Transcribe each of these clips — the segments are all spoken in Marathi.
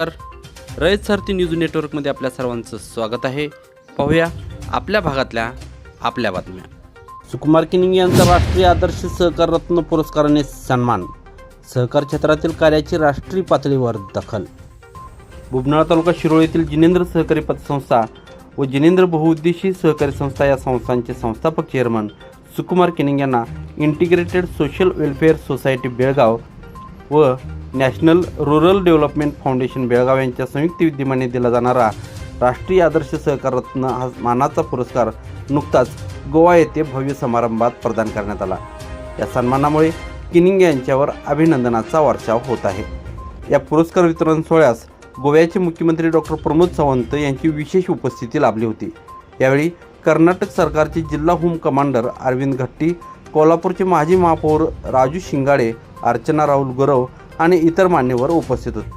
तर रयत सारथी न्यूज नेटवर्कमध्ये आपल्या सर्वांचं स्वागत आहे. पाहूया आपल्या भागातल्या आपल्या बातम्या. सुकुमार किनिंग यांचा राष्ट्रीय आदर्श सहकार रत्न पुरस्काराने सन्मान. सहकार क्षेत्रातील कार्याची राष्ट्रीय पातळीवर दखल. बुबनाळा तालुका शिरोळ येथील जिनेंद्र सहकारी पतसंस्था व जिनेंद्र बहुउद्देशीय सहकारी संस्था या संस्थांचे संस्थापक चेअरमन सुकुमार किनिंग यांना integrated social welfare society Belgaum व national rural development foundation Belgaum यांच्या संयुक्त विद्यमाने दिला जाणारा राष्ट्रीय आदर्श सहकार रत्न हा मानाचा पुरस्कार नुकताच गोवा येथे भव्य समारंभात प्रदान करण्यात आला. या सन्मानामुळे किनिंग यांच्यावर अभिनंदनाचा वर्षाव होत आहे. या पुरस्कार वितरण सोहळ्यास गोव्याचे मुख्यमंत्री डॉक्टर प्रमोद सावंत यांची विशेष उपस्थिती लाभली होती. यावेळी कर्नाटक सरकारचे जिल्हा होम कमांडर अरविंद घट्टी कोल्हापूरचे माजी महापौर राजू शिंगाडे अर्चना राहुल गुरव आणि इतर मान्यवर उपस्थित होते.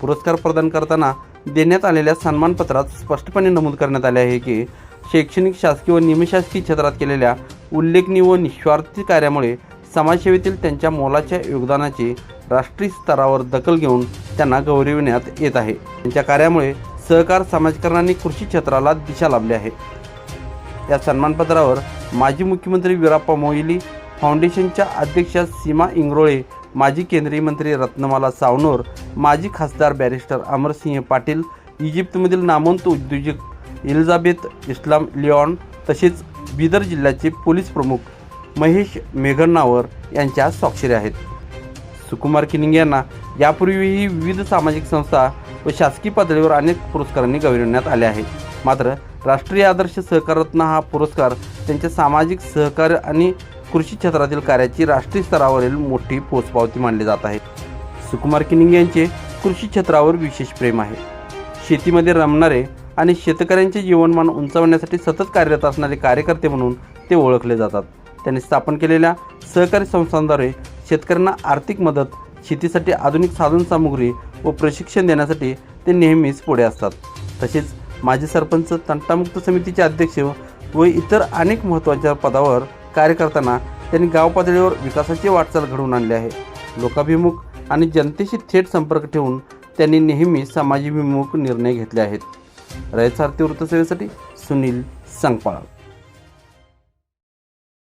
पुरस्कार प्रदान करताना देण्यात आलेल्या सन्मानपत्रात स्पष्टपणे नमूद करण्यात आले आहे की शैक्षणिक शासकीय व निमशासकीय क्षेत्रात केलेल्या उल्लेखनीय व निस्वार्थी कार्यामुळे समाजसेवेतील त्यांच्या मोलाच्या योगदानाची राष्ट्रीय स्तरावर दखल घेऊन त्यांना गौरविण्यात येत आहे. त्यांच्या कार्यामुळे सहकार समाजकारणाने कृषी क्षेत्राला दिशा लाभली आहे. या सन्मानपत्रावर माजी मुख्यमंत्री विराप्पा मोहिली फाउंडेशनच्या अध्यक्षा सीमा इंगरोळे माजी केंद्रीय मंत्री रत्नमाला सावनोर माजी खासदार बॅरिस्टर अमरसिंह पाटील इजिप्तमधील नामवंत उद्योजक इलिझाबेथ इस्लाम लिऑन तसेच बिदर जिल्ह्याचे पोलीस प्रमुख महेश मेघण्णावर यांच्या स्वाक्षरी आहेत. सुकुमार किनिंग यांना यापूर्वीही विविध सामाजिक संस्था व शासकीय पातळीवर अनेक पुरस्कारांनी गौरवण्यात आले आहे. मात्र राष्ट्रीय आदर्श सहकारत्न हा पुरस्कार त्यांच्या सामाजिक सहकार्य आणि कृषी क्षेत्रातील कार्याची राष्ट्रीय स्तरावरील मोठी पोचपावती मानली जात आहे. सुकुमार किनिंग यांचे कृषी क्षेत्रावर विशेष प्रेम आहे. शेतीमध्ये रमणारे आणि शेतकऱ्यांचे जीवनमान उंचावण्यासाठी सतत कार्यरत असणारे कार्यकर्ते म्हणून ते ओळखले जातात. त्यांनी स्थापन केलेल्या सहकारी संस्थांद्वारे शेतकऱ्यांना आर्थिक मदत शेतीसाठी आधुनिक साधनसामुग्री व प्रशिक्षण देण्यासाठी ते नेहमीच पुढे असतात. तसेच माजी सरपंच तंटामुक्त समितीचे अध्यक्ष व इतर अनेक महत्त्वाच्या पदावर कार्य करताना त्यांनी गाव पातळीवर विकासाची वाटचाल घडवून आणली आहे. लोकाभिमुख आणि जनतेशी थेट संपर्क ठेवून त्यांनी नेहमी समाजाभिमुख निर्णय घेतले आहेत. रयत सारथी वृत्तसेवेसाठी सुनील सांगपाळा.